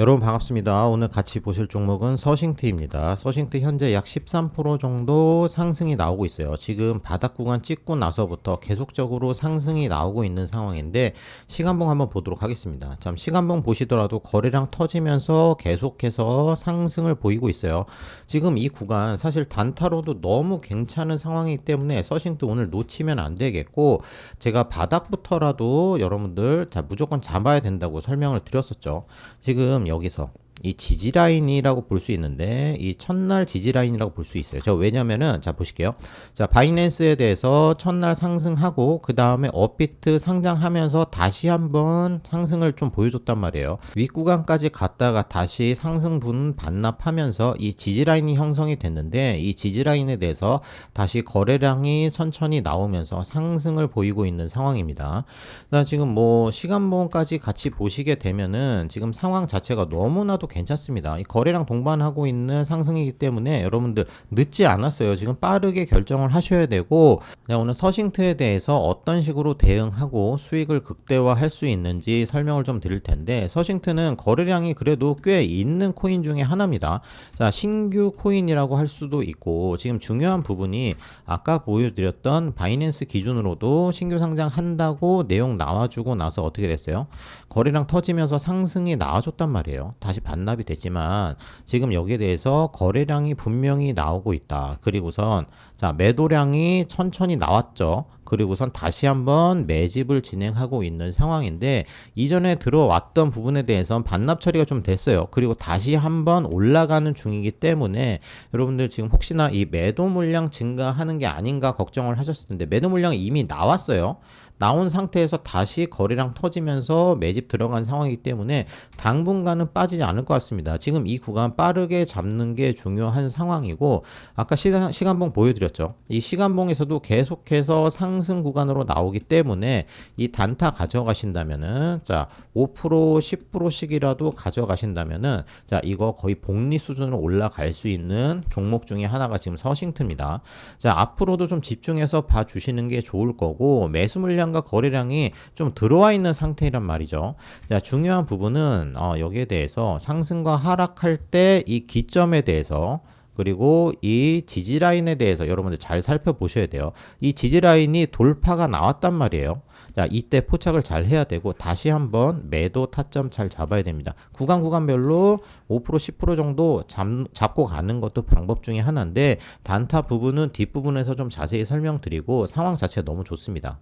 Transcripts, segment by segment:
여러분 반갑습니다. 오늘 같이 보실 종목은 서싱트입니다. 서싱트 현재 약 13% 정도 상승이 나오고 있어요. 지금 바닥 구간 찍고 나서부터 계속적으로 상승이 나오고 있는 상황인데 시간봉 한번 보도록 하겠습니다. 참 시간봉 보시더라도 거래량 터지면서 계속해서 상승을 보이고 있어요. 지금 이 구간 사실 단타로도 너무 괜찮은 상황이기 때문에 서싱트 오늘 놓치면 안 되겠고 제가 바닥부터라도 여러분들 자 무조건 잡아야 된다고 설명을 드렸었죠. 지금 여기서 이 지지 라인이라고 볼 수 있는데 이 첫날 지지 라인이라고 볼 수 있어요. 저 왜냐면은 자 보실게요. 자 바이낸스에 대해서 첫날 상승하고 그 다음에 업비트 상장하면서 다시 한번 상승을 좀 보여줬단 말이에요. 윗구간까지 갔다가 다시 상승분 반납하면서 이 지지 라인이 형성이 됐는데 이 지지 라인에 대해서 다시 거래량이 천천히 나오면서 상승을 보이고 있는 상황입니다. 나 지금 뭐 시간봉까지 같이 보시게 되면은 지금 상황 자체가 너무나도 괜찮습니다. 이 거래량 동반하고 있는 상승이기 때문에 여러분들 늦지 않았어요. 지금 빠르게 결정을 하셔야 되고 내가 오늘 서싱트에 대해서 어떤 식으로 대응하고 수익을 극대화할 수 있는지 설명을 좀 드릴 텐데 서싱트는 거래량이 그래도 꽤 있는 코인 중에 하나입니다. 자, 신규 코인이라고 할 수도 있고 지금 중요한 부분이 아까 보여드렸던 바이낸스 기준으로도 신규 상장한다고 내용 나와주고 나서 어떻게 됐어요? 거래량 터지면서 상승이 나와줬단 말이에요. 다시 반 납이 됐지만 지금 여기에 대해서 거래량이 분명히 나오고 있다. 그리고선 자 매도량이 천천히 나왔죠. 그리고선 다시 한번 매집을 진행하고 있는 상황인데 이전에 들어왔던 부분에 대해서는 반납 처리가 좀 됐어요. 그리고 다시 한번 올라가는 중이기 때문에 여러분들 지금 혹시나 이 매도 물량 증가하는 게 아닌가 걱정을 하셨을 텐데 매도 물량이 이미 나왔어요. 나온 상태에서 다시 거래량 터지면서 매집 들어간 상황이기 때문에 당분간은 빠지지 않을 것 같습니다. 지금 이 구간 빠르게 잡는 게 중요한 상황이고 아까 시간, 시간봉 보여드렸죠. 이 시간봉에서도 계속해서 상승 구간으로 나오기 때문에 이 단타 가져가신다면은 자 5% 10%씩이라도 가져가신다면은 자 이거 거의 복리 수준으로 올라갈 수 있는 종목 중에 하나가 지금 서싱트입니다. 자 앞으로도 좀 집중해서 봐주시는 게 좋을 거고 매수 물량 물량과 거래량이 좀 들어와 있는 상태란 말이죠. 자, 중요한 부분은 어, 여기에 대해서 상승과 하락할 때 이 기점에 대해서 그리고 이 지지 라인에 대해서 여러분들 잘 살펴보셔야 돼요. 이 지지 라인이 돌파가 나왔단 말이에요. 자, 이때 포착을 잘 해야 되고 다시 한번 매도 타점 잘 잡아야 됩니다. 구간 구간별로 5% 10% 정도 잡, 잡고 가는 것도 방법 중에 하나인데 단타 부분은 뒷부분에서 좀 자세히 설명드리고 상황 자체가 너무 좋습니다.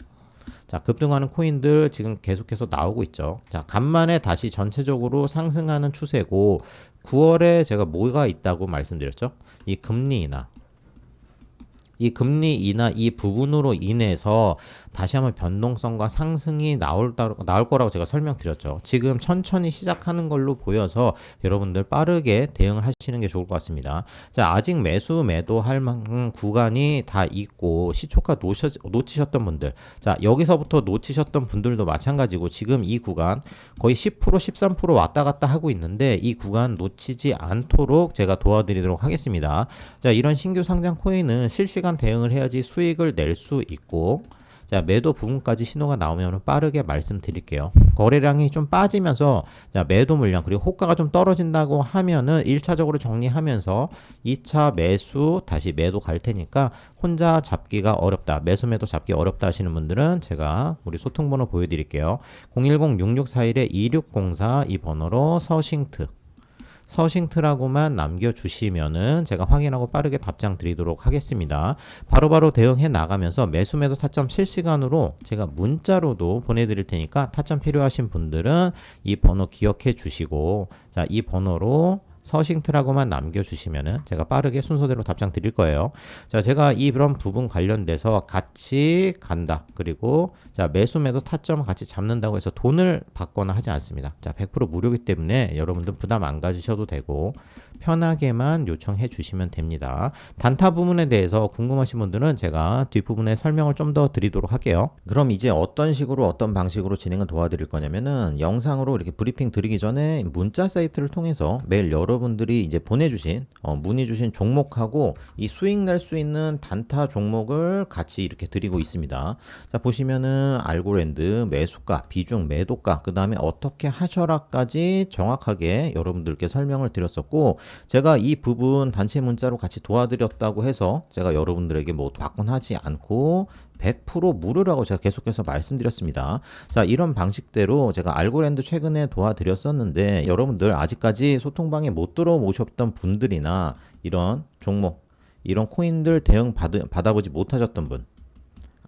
자, 급등하는 코인들 지금 계속해서 나오고 있죠. 자, 간만에 다시 전체적으로 상승하는 추세고 9월에 제가 뭐가 있다고 말씀드렸죠? 이 금리 인하. 이 금리 인하 이 부분으로 인해서 다시 한번 변동성과 상승이 나올, 나올 거라고 제가 설명드렸죠. 지금 천천히 시작하는 걸로 보여서 여러분들 빠르게 대응을 하시는 게 좋을 것 같습니다. 자, 아직 매수 매도할 만큼 구간이 다 있고 시초가 놓으셨, 놓치셨던 분들. 자, 여기서부터 놓치셨던 분들도 마찬가지고 지금 이 구간 거의 10% 13% 왔다 갔다 하고 있는데 이 구간 놓치지 않도록 제가 도와드리도록 하겠습니다. 자, 이런 신규 상장 코인은 실시간 대응을 해야지 수익을 낼 수 있고 자, 매도 부분까지 신호가 나오면 빠르게 말씀드릴게요. 거래량이 좀 빠지면서 자, 매도 물량 그리고 호가가 좀 떨어진다고 하면은 1차적으로 정리하면서 2차 매수 다시 매도 갈 테니까 혼자 잡기가 어렵다. 매수 매도 잡기 어렵다 하시는 분들은 제가 우리 소통 번호 보여 드릴게요. 010-6641-2604 이 번호로 서싱트 서싱트라고만 남겨주시면은 제가 확인하고 빠르게 답장 드리도록 하겠습니다. 바로바로 바로 대응해 나가면서 매수 매도 타점 실시간으로 제가 문자로도 보내드릴 테니까 타점 필요하신 분들은 이 번호 기억해 주시고 자, 이 번호로 서싱트라고만 남겨주시면은 제가 빠르게 순서대로 답장 드릴 거예요. 자, 제가 이런 부분 관련돼서 같이 간다. 그리고 자, 매수 매도 타점 같이 잡는다고 해서 돈을 받거나 하지 않습니다. 자, 100% 무료이기 때문에 여러분들 부담 안 가지셔도 되고 편하게만 요청해 주시면 됩니다. 단타 부분에 대해서 궁금하신 분들은 제가 뒷부분에 설명을 좀 더 드리도록 할게요. 그럼 이제 어떤 식으로 어떤 방식으로 진행을 도와드릴 거냐면은 영상으로 이렇게 브리핑 드리기 전에 문자 사이트를 통해서 매일 여러분들이 이제 보내주신 어, 문의 주신 종목하고 이 수익 낼수 있는 단타 종목을 같이 이렇게 드리고 있습니다. 자 보시면은 알고랜드 매수가 비중 매도가 그 다음에 어떻게 하셔라까지 정확하게 여러분들께 설명을 드렸었고 제가 이 부분 단체 문자로 같이 도와드렸다고 해서 제가 여러분들에게 뭐 바꾼하지 않고 100% 무료라고 제가 계속해서 말씀드렸습니다. 자, 이런 방식대로 제가 알고랜드 최근에 도와드렸었는데 여러분들 아직까지 소통방에 못 들어오셨던 분들이나 이런 종목, 이런 코인들 대응 받, 받아보지 못하셨던 분,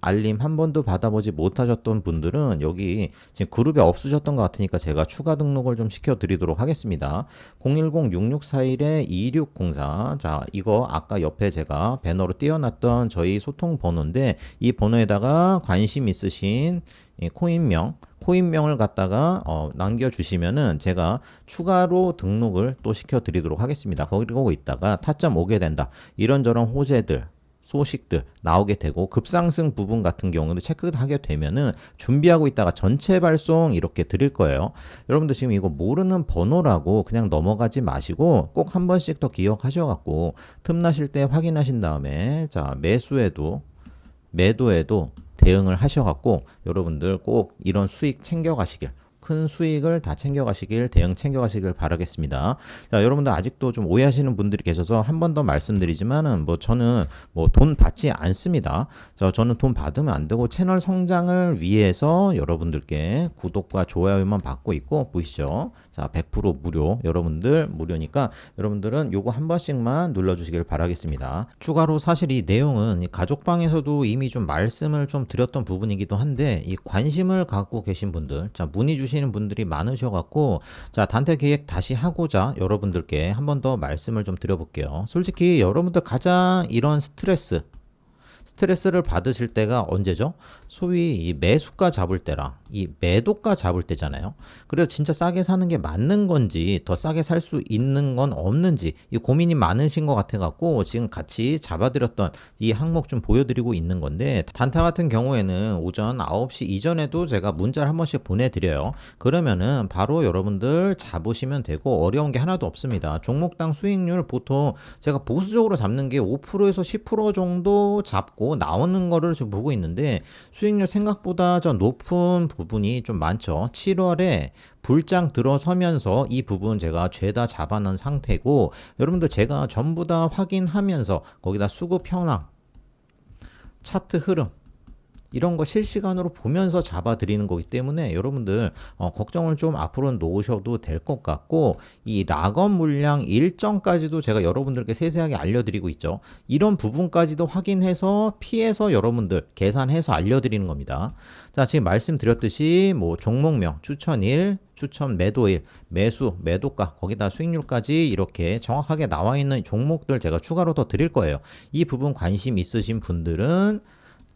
알림 한 번도 받아보지 못하셨던 분들은 여기 지금 그룹에 없으셨던 것 같으니까 제가 추가 등록을 좀 시켜드리도록 하겠습니다. 010-6641-2604. 자, 이거 아까 옆에 제가 배너로 띄워놨던 저희 소통 번호인데 이 번호에다가 관심 있으신 이 코인명, 코인명을 갖다가 어, 남겨주시면은 제가 추가로 등록을 또 시켜드리도록 하겠습니다. 거기고 있다가 타점 오게 된다. 이런저런 호재들, 소식들 나오게 되고 급상승 부분 같은 경우는 체크하게 되면은 준비하고 있다가 전체 발송 이렇게 드릴 거예요. 여러분들 지금 이거 모르는 번호라고 그냥 넘어가지 마시고 꼭 한 번씩 더 기억하셔 갖고 틈나실 때 확인하신 다음에 자 매수에도 매도에도 대응을 하셔 갖고 여러분들 꼭 이런 수익 챙겨 가시길 큰 수익을 다 챙겨가시길 대응 챙겨가시길 바라겠습니다. 자, 여러분들 아직도 좀 오해하시는 분들이 계셔서 한 번 더 말씀드리지만은 뭐 저는 뭐 돈 받지 않습니다. 자, 저는 돈 받으면 안 되고 채널 성장을 위해서 여러분들께 구독과 좋아요만 받고 있고 보이시죠? 자, 100% 무료. 여러분들 무료니까 여러분들은 요거 한 번씩만 눌러주시길 바라겠습니다. 추가로 사실 이 내용은 이 가족방에서도 이미 좀 말씀을 좀 드렸던 부분이기도 한데 이 관심을 갖고 계신 분들, 자 문의 주 시는 분들이 많으셔갖고 자 단체 계획 다시 하고자 여러분들께 한 번 더 말씀을 좀 드려볼게요. 솔직히 여러분들 가장 이런 스트레스 스트레스를 받으실 때가 언제죠? 소위 이 매수가 잡을 때랑 이 매도가 잡을 때잖아요. 그래서 진짜 싸게 사는 게 맞는 건지 더 싸게 살 수 있는 건 없는지 이 고민이 많으신 것 같아 갖고 지금 같이 잡아드렸던 이 항목 좀 보여드리고 있는 건데 단타 같은 경우에는 오전 9시 이전에도 제가 문자를 한 번씩 보내드려요. 그러면은 바로 여러분들 잡으시면 되고 어려운 게 하나도 없습니다. 종목당 수익률 보통 제가 보수적으로 잡는 게 5%에서 10% 정도 잡고 나오는 거를 지금 보고 있는데 수익률 생각보다 좀 높은 부분이 좀 많죠. 7월에 불장 들어서면서 이 부분 제가 죄다 잡아놓은 상태고 여러분들 제가 전부 다 확인하면서 거기다 수급 현황 차트 흐름 이런 거 실시간으로 보면서 잡아드리는 거기 때문에 여러분들 어, 걱정을 좀 앞으로 놓으셔도 될 것 같고 이 락업 물량 일정까지도 제가 여러분들께 세세하게 알려드리고 있죠. 이런 부분까지도 확인해서 피해서 여러분들 계산해서 알려드리는 겁니다. 자 지금 말씀드렸듯이 뭐 종목명 추천일 추천 매도일, 매수, 매도가, 거기다 수익률까지 이렇게 정확하게 나와 있는 종목들 제가 추가로 더 드릴 거예요. 이 부분 관심 있으신 분들은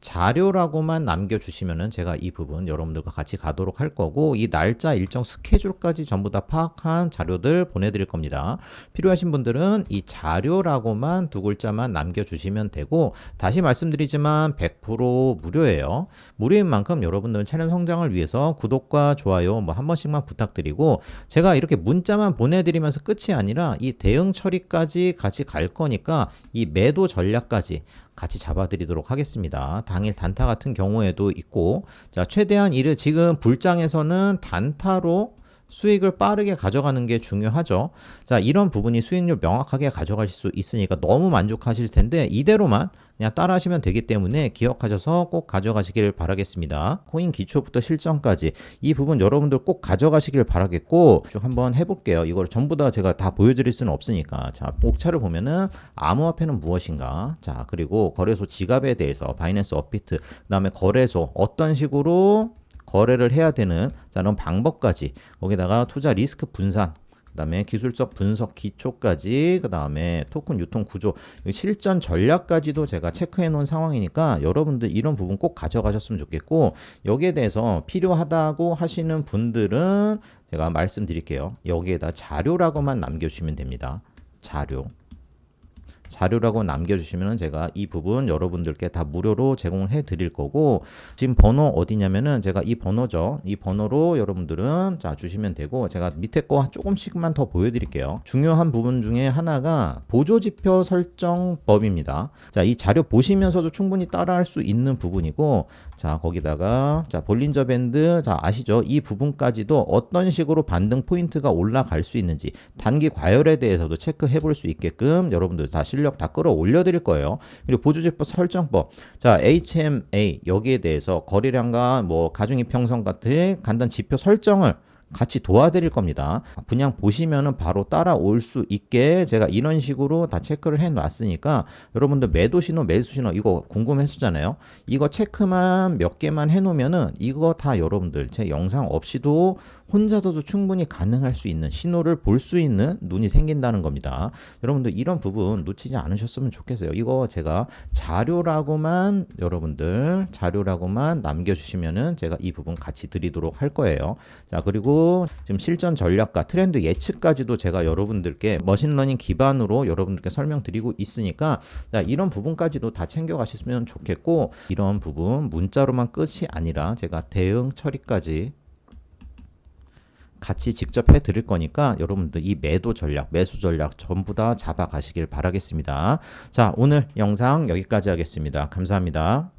자료라고만 남겨주시면은 제가 이 부분 여러분들과 같이 가도록 할 거고 이 날짜 일정 스케줄까지 전부 다 파악한 자료들 보내드릴 겁니다. 필요하신 분들은 이 자료라고만 두 글자만 남겨주시면 되고 다시 말씀드리지만 100% 무료예요. 무료인 만큼 여러분들은 채널 성장을 위해서 구독과 좋아요 뭐 한 번씩만 부탁드리고 제가 이렇게 문자만 보내드리면서 끝이 아니라 이 대응 처리까지 같이 갈 거니까 이 매도 전략까지 같이 잡아드리도록 하겠습니다. 당일 단타 같은 경우에도 있고, 자, 최대한 이를 지금 불장에서는 단타로 수익을 빠르게 가져가는 게 중요하죠. 자, 이런 부분이 수익률 명확하게 가져가실 수 있으니까 너무 만족하실 텐데, 이대로만 그냥 따라 하시면 되기 때문에 기억하셔서 꼭 가져가시길 바라겠습니다. 코인 기초부터 실전까지 이 부분 여러분들 꼭 가져가시길 바라겠고 쭉 한번 해볼게요. 이걸 전부 다 제가 다 보여드릴 수는 없으니까 자 옥차를 보면은 암호화폐는 무엇인가 자 그리고 거래소 지갑에 대해서 바이낸스 업비트 그 다음에 거래소 어떤 식으로 거래를 해야 되는 자 그런 방법까지 거기다가 투자 리스크 분산 그 다음에 기술적 분석 기초까지 그 다음에 토큰 유통 구조 실전 전략까지도 제가 체크해 놓은 상황이니까 여러분들 이런 부분 꼭 가져가셨으면 좋겠고 여기에 대해서 필요하다고 하시는 분들은 제가 말씀드릴게요. 여기에다 자료라고만 남겨주시면 됩니다. 자료 자료라고 남겨주시면 제가 이 부분 여러분들께 다 무료로 제공을 해 드릴 거고 지금 번호 어디냐면은 제가 이 번호죠. 이 번호로 여러분들은 자 주시면 되고 제가 밑에 거 조금씩만 더 보여드릴게요. 중요한 부분 중에 하나가 보조지표 설정법입니다. 자 이 자료 보시면서도 충분히 따라할 수 있는 부분이고 자 거기다가 자 볼린저 밴드 자 아시죠? 이 부분까지도 어떤 식으로 반등 포인트가 올라갈 수 있는지 단기 과열에 대해서도 체크해 볼 수 있게끔 여러분들 다 실력 다 끌어올려 드릴 거예요. 그리고 보조제법 설정법. 자 HMA 여기에 대해서 거래량과 뭐 가중이 평선 같은 간단 지표 설정을 같이 도와드릴 겁니다. 그냥 보시면은 바로 따라올 수 있게 제가 이런 식으로 다 체크를 해 놨으니까 여러분들 매도 신호, 매수 신호 이거 궁금했었잖아요. 이거 체크만 몇 개만 해 놓으면은 이거 다 여러분들 제 영상 없이도 혼자서도 충분히 가능할 수 있는 신호를 볼 수 있는 눈이 생긴다는 겁니다. 여러분들 이런 부분 놓치지 않으셨으면 좋겠어요. 이거 제가 자료라고만 여러분들 자료라고만 남겨 주시면은 제가 이 부분 같이 드리도록 할 거예요. 자 그리고 지금 실전 전략과 트렌드 예측까지도 제가 여러분들께 머신러닝 기반으로 여러분들께 설명드리고 있으니까 자 이런 부분까지도 다 챙겨가셨으면 좋겠고 이런 부분 문자로만 끝이 아니라 제가 대응 처리까지 같이 직접 해 드릴 거니까 여러분들 이 매도 전략, 매수 전략 전부 다 잡아 가시길 바라겠습니다. 자, 오늘 영상 여기까지 하겠습니다. 감사합니다.